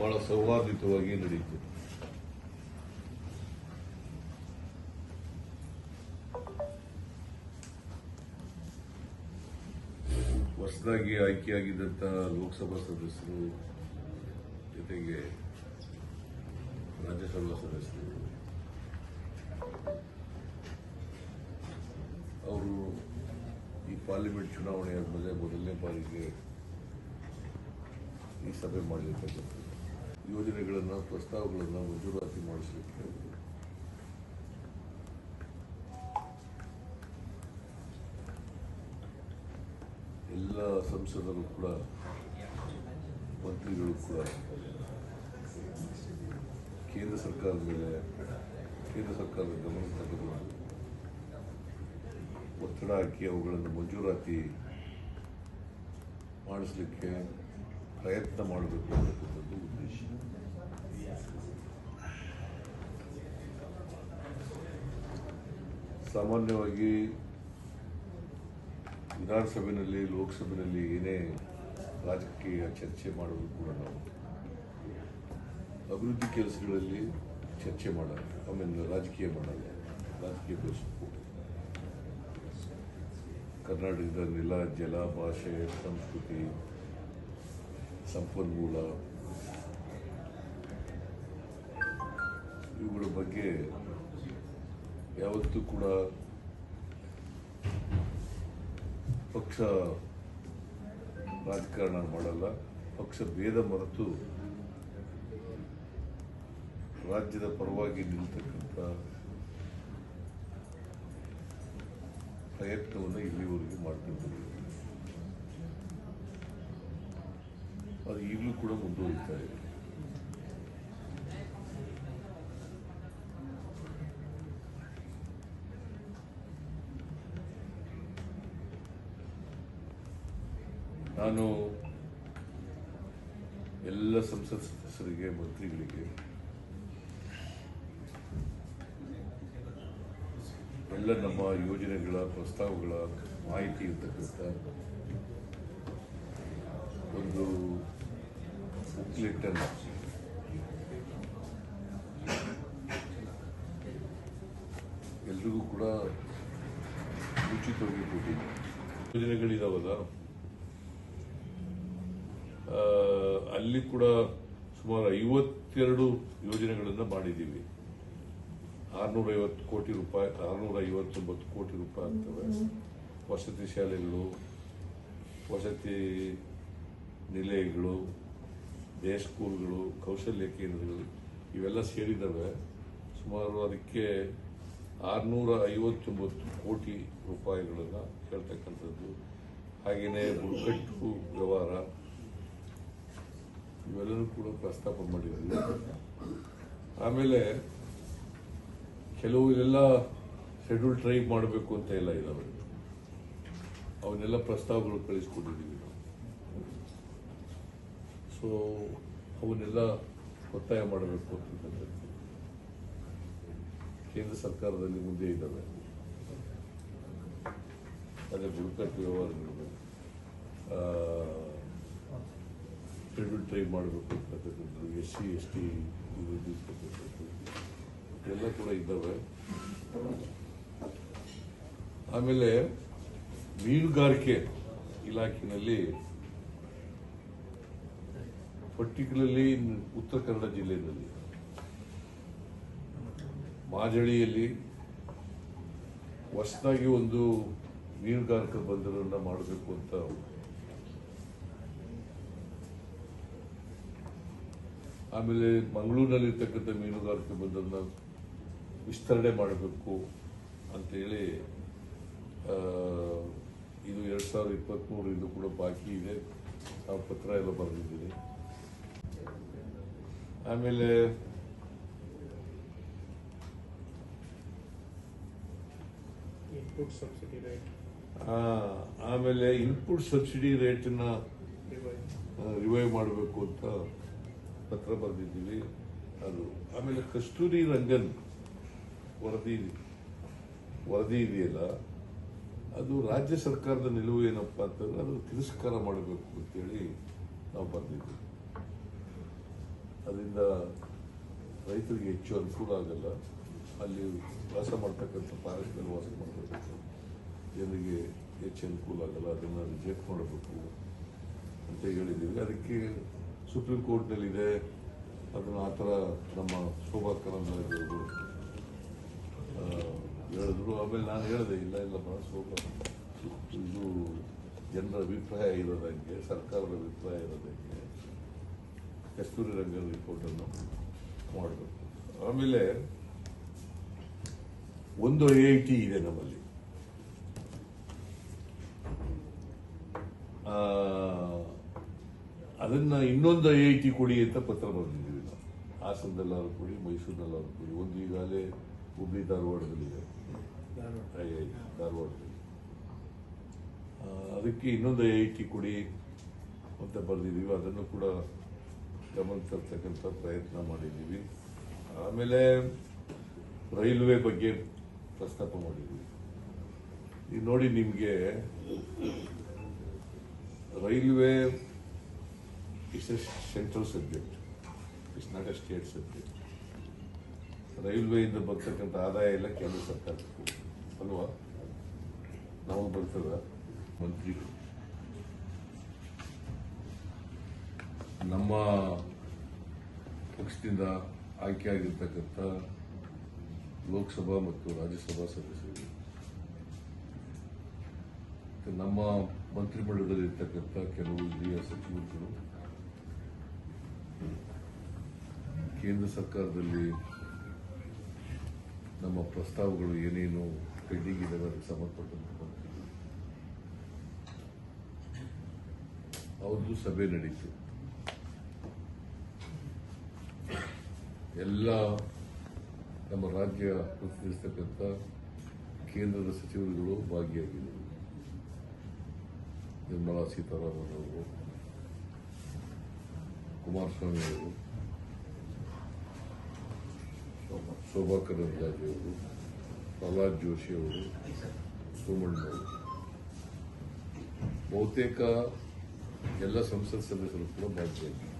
ಬಹಳ ಸೌಹಾರ್ದಿತವಾಗಿ ನಡೆಯಿತು. ಹೊಸದಾಗಿ ಆಯ್ಕೆಯಾಗಿದ್ದಂಥ ಲೋಕಸಭಾ ಸದಸ್ಯರು, ಜೊತೆಗೆ ರಾಜ್ಯಸಭಾ ಸದಸ್ಯರು, ಅವರು ಈ ಪಾರ್ಲಿಮೆಂಟ್ ಚುನಾವಣೆ ಆದಮೇಲೆ ಮೊದಲನೇ ಬಾರಿಗೆ ಈ ಸಭೆ ಮಾಡಲಿರ್ತಕ್ಕಂಥದ್ದು ಯೋಜನೆಗಳನ್ನು, ಪ್ರಸ್ತಾವಗಳನ್ನು ಮಂಜೂರಾತಿ ಮಾಡಿಸಲಿಕ್ಕೆ ಎಲ್ಲ ಸಂಸದರು ಕೂಡ, ಮಂತ್ರಿಗಳು ಕೂಡ, ಕೇಂದ್ರ ಸರ್ಕಾರದ ಮೇಲೆ, ಕೇಂದ್ರ ಸರ್ಕಾರದ ಗಮನ ತೆಗೆದು ಒತ್ತಡ ಹಾಕಿ ಅವುಗಳನ್ನು ಮಂಜೂರಾತಿ ಮಾಡಿಸಲಿಕ್ಕೆ ಪ್ರಯತ್ನ ಮಾಡಬೇಕು ಅನ್ನತಕ್ಕಂಥದ್ದು ಉದ್ದೇಶ. ಸಾಮಾನ್ಯವಾಗಿ ವಿಧಾನಸಭೆಯಲ್ಲಿ ಲೋಕಸಭೆಯಲ್ಲಿ ಏನೇ ರಾಜಕೀಯ ಚರ್ಚೆ ಮಾಡೋದು ಕೂಡ ನಾವು ಅಭಿವೃದ್ಧಿ ಕೆಲಸಗಳಲ್ಲಿ ಚರ್ಚೆ ಮಾಡಲ್ಲ, ಆಮೇಲೆ ರಾಜಕೀಯ ಮಾಡಲ್ಲ, ರಾಜಕೀಯ ಬೆಳೆಸಬೇಕು. ಕರ್ನಾಟಕದ ನೆಲ ಜಲ ಭಾಷೆ ಸಂಸ್ಕೃತಿ ಸಂಪನ್ಮೂಲ. ಇವುಗಳ ಬಗ್ಗೆ ಯಾವತ್ತೂ ಕೂಡ ಪಕ್ಷ ರಾಜಕಾರಣ ಮಾಡಲ್ಲ. ಪಕ್ಷ ಭೇದ ಮರೆತು ರಾಜ್ಯದ ಪರವಾಗಿ ನಿಲ್ತಕ್ಕಂಥ ಪ್ರಯತ್ನವನ್ನು ಇಲ್ಲಿವರೆಗೆ ಮಾಡ್ತಿದ್ದೀವಿ ಅದು ಈಗಲೂ ಕೂಡ ಮುಂದುವರಿತಾ ಇದೆ. ನಾನು ಎಲ್ಲ ಸಂಸತ್ ಸದಸ್ಯರಿಗೆ, ಮಂತ್ರಿಗಳಿಗೆ, ಎಲ್ಲ ನಮ್ಮ ಯೋಜನೆಗಳ ಪ್ರಸ್ತಾವಗಳ ಮಾಹಿತಿ ಇರ್ತಕ್ಕಂಥ ಒಂದು ಬುಕ್ಲೆಟ್ ಎಲ್ರಿಗೂ ಕೂಡ ಉಚಿತವಾಗಿ ಯೋಜನೆಗಳಿದಾವಲ್ಲ. ಅಲ್ಲಿ ಕೂಡ ಸುಮಾರು ಐವತ್ತೆರಡು ಯೋಜನೆಗಳನ್ನು ಮಾಡಿದ್ದೀವಿ. ಆರ್ನೂರ ಐವತ್ತು ಕೋಟಿ ರೂಪಾಯಿ ಆರ್ನೂರ ಐವತ್ತೊಂಬತ್ತು ಕೋಟಿ ರೂಪಾಯಿ ಆಗ್ತವೆ. ವಸತಿ ಶಾಲೆಗಳು, ವಸತಿ ನಿಲಯಗಳು ಡೇ ಸ್ಕೂಲ್ಗಳು, ಕೌಶಲ್ಯ ಕೇಂದ್ರಗಳು, ಇವೆಲ್ಲ ಸೇರಿದ್ದಾವೆ ಸುಮಾರು ಅದಕ್ಕೆ ಆರ್ನೂರ ಐವತ್ತೊಂಬತ್ತು ಕೋಟಿ ರೂಪಾಯಿಗಳನ್ನು ಕೇಳ್ತಕ್ಕಂಥದ್ದು. ಹಾಗೆಯೇ ಬುಡಕಟ್ಟು ವ್ಯವಹಾರ ಇವೆಲ್ಲರೂ ಕೂಡ ಪ್ರಸ್ತಾಪ ಮಾಡಿದ್ದಾರೆ. ಆಮೇಲೆ ಕೆಲವು ಎಲ್ಲ ಶೆಡ್ಯೂಲ್ ಟ್ರೈಬ್ ಮಾಡಬೇಕು ಅಂತ ಎಲ್ಲ ಇದ್ದಾವೆ ಅವನ್ನೆಲ್ಲ ಪ್ರಸ್ತಾವಗಳು ಕಳಿಸ್ಕೊಟ್ಟಿದ್ದೀವಿ ನಾವು ಸೊ ಅವನ್ನೆಲ್ಲ ಒತ್ತಾಯ ಮಾಡಬೇಕು ಅಂತಕ್ಕಂಥದ್ದು ಕೇಂದ್ರ ಸರ್ಕಾರದಲ್ಲಿ ಮುಂದೆ ಇದ್ದಾವೆ. ಅದೇ ಬುಡಕಟ್ಟು ವ್ಯವಹಾರಗಳು ಶೆಡ್ಯೂಲ್ ಟ್ರೈ ಮಾಡಬೇಕು ಅಂತಕ್ಕಂಥದ್ದು, ಎಸ್ ಸಿ, ಎಸ್ ಟಿ ಎಲ್ಲ ಕೂಡ ಇದ್ದಾವೆ. ಆಮೇಲೆ ಮೀನುಗಾರಿಕೆ ಇಲಾಖೆಯಲ್ಲಿ ಪರ್ಟಿಕ್ಯುಲರ್ಲಿ ಉತ್ತರ ಕನ್ನಡ ಜಿಲ್ಲೆಯಲ್ಲಿ. ಮಾಜಳಿಯಲ್ಲಿ ಹೊಸದಾಗಿ ಒಂದು ಮೀನುಗಾರಿಕೆ ಬಂದರನ್ನು ಮಾಡಬೇಕು ಅಂತ ಆಮೇಲೆ ಮಂಗಳೂರಿನಲ್ಲಿರ್ತಕ್ಕಂಥ ಮೀನುಗಾರಿಕೆ ಬಂದರನ್ನ ವಿಸ್ತರಣೆ ಮಾಡಬೇಕು ಅಂತೇಳಿ ಇದು ಎರಡು ಸಾವಿರದ ಇಪ್ಪತ್ತ್ಮೂರರಿಂದ ಕೂಡ ಬಾಕಿ ಇದೆ. ನಾವು ಪತ್ರ ಎಲ್ಲ ಬರೆದಿದ್ದೀನಿ ಆಮೇಲೆ ಇನ್ಪುಟ್ ಸಬ್ಸಿಡಿ ರೇಟ್ ಆ, ಆಮೇಲೆ ಇನ್ಪುಟ್ ಸಬ್ಸಿಡಿ ರೇಟನ್ನ ರಿವೈವ್ ಮಾಡಬೇಕು ಅಂತ ಪತ್ರ ಬರೆದಿದ್ದೀವಿ. ಅದು ಆಮೇಲೆ ಕಸ್ತೂರಿ ರಂಗನ್ ವರದಿ ವರದಿ ಇದೆಯಲ್ಲ ಅದು ರಾಜ್ಯ ಸರ್ಕಾರದ ನಿಲುವು ಏನಪ್ಪ ಅಂತಂದ್ರೆ ಅದು ತಿರಸ್ಕಾರ ಮಾಡಬೇಕು ಅಂತೇಳಿ ನಾವು ಬರೆದಿದ್ದೀವಿ. ಅದರಿಂದ ರೈತರಿಗೆ ಹೆಚ್ಚು ಅನುಕೂಲ ಆಗಲ್ಲ. ಅಲ್ಲಿ ವಾಸ ಮಾಡ್ತಕ್ಕಂಥ ಫಾರೆಸ್ಟ್ನಲ್ಲಿ ವಾಸ ಮಾಡ್ತಕ್ಕಂಥ ಜನರಿಗೆ ಹೆಚ್ಚು ಅನುಕೂಲ ಆಗಲ್ಲ. ಅದನ್ನು ರಿಜೆಕ್ಟ್ ಮಾಡಬೇಕು ಅಂತ ಹೇಳಿದ್ದೀವಿ. ಅದಕ್ಕೆ ಸುಪ್ರೀಂ ಕೋರ್ಟ್ನಲ್ಲಿದೆ ಅದನ್ನು ಆ ಥರ ನಮ್ಮ ಶೋಭಾ ಕರಂದ್ಲಾಜೆಯವರು ಹೇಳಿದ್ರು. ಆಮೇಲೆ ನಾನು ಹೇಳಿದೆ, ಇಲ್ಲ ಇಲ್ಲ ಬಹಳ ಶೋಭಾ. ಇದು ಜನರ ಅಭಿಪ್ರಾಯ ಇರೋದಂಗೆ, ಸರ್ಕಾರದ ಅಭಿಪ್ರಾಯ ಇರೋದಂಗೆ. ಕಸ್ತೂರಿ ರಂಗನ್ ರಿಪೋರ್ಟನ್ನು ಮಾಡಬೇಕು. ಆಮೇಲೆ ಒಂದು ಐ ಐ ಟಿ ಇದೆ ನಮ್ಮಲ್ಲಿ. ಅದನ್ನು ಇನ್ನೊಂದು ಐ ಐ ಟಿ ಕೊಡಿ ಅಂತ ಪತ್ರ ಬರೆದಿದ್ದೀವಿ ನಾವು. ಹಾಸನದಲ್ಲಾದ್ರು ಕೊಡಿ ಮೈಸೂರಿನಲ್ಲಾದ್ರು ಕೊಡಿ. ಒಂದು ಈಗಾಗಲೇ ಹುಬ್ಳಿ ಧಾರವಾಡದಲ್ಲಿದೆ ಐ ಐ ಧಾರವಾಡದಲ್ಲಿ. ಆ, ಅದಕ್ಕೆ ಇನ್ನೊಂದು ಐ ಐ ಟಿ ಕೊಡಿ ಅಂತ ಬರೆದಿದ್ದೀವಿ. ಅದನ್ನು ಕೂಡ ಗಮನ ತರ್ತಕ್ಕಂಥ ಪ್ರಯತ್ನ ಮಾಡಿದ್ದೀವಿ. ಆಮೇಲೆ ರೈಲ್ವೆ ಬಗ್ಗೆ ಪ್ರಸ್ತಾಪ ಮಾಡಿದ್ದೀವಿ. ಈಗ ನೋಡಿ ನಿಮಗೆ railway it's a central subject it's not a state subject ರೈಲ್ವೆಯಿಂದ ಬರ್ತಕ್ಕಂಥ ಆದಾಯ ಎಲ್ಲ ಕೇಂದ್ರ ಸರ್ಕಾರಕ್ಕೆ. ಅಲ್ವಾ? ನಾವು ಬರ್ತದ? ಮಂತ್ರಿಗಳು. ನಮ್ಮ ಪಕ್ಷದಿಂದ ಆಯ್ಕೆಯಾಗಿರ್ತಕ್ಕಂಥ ಲೋಕಸಭಾ ಮತ್ತು ರಾಜ್ಯಸಭಾ ಸದಸ್ಯರು ನಮ್ಮ ಮಂತ್ರಿಮಂಡಲದಲ್ಲಿ ಇರ್ತಕ್ಕಂಥ ಕೆಲವು ಹಿರಿಯ ಸಚಿವರುಗಳು, ಕೇಂದ್ರ ಸರ್ಕಾರದಲ್ಲಿ ನಮ್ಮ ಪ್ರಸ್ತಾವಗಳು ಏನೇನು ಪೆಂಡಿಂಗ್ ಇದೆ ಅದಕ್ಕೆ ಸಂಬಂಧಪಟ್ಟಂತೆ ಅವ್ರದ್ದು ಸಭೆ ನಡೀತು. ಎಲ್ಲ ನಮ್ಮ ರಾಜ್ಯ ಪ್ರತಿನಿಧಿಸ್ತಕ್ಕಂಥ ಕೇಂದ್ರದ ಸಚಿವರುಗಳು ಭಾಗಿಯಾಗಿದ್ದರು. ನಿರ್ಮಲಾ ಸೀತಾರಾಮನ್ ಅವರು, ಕುಮಾರಸ್ವಾಮಿ ಅವರು, ಶೋಭಾ ಕರಂದ್ಲಾಜೆ ಅವರು, ಪ್ರಹ್ಲಾದ್ ಜೋಶಿ ಅವರು, ಸೋಮಣ್ಣ ಅವರು. ಬಹುತೇಕ ಎಲ್ಲ ಸಂಸತ್ ಸದಸ್ಯರು ಕೂಡ ಭಾಗಿಯಾಗಿದ್ದರು.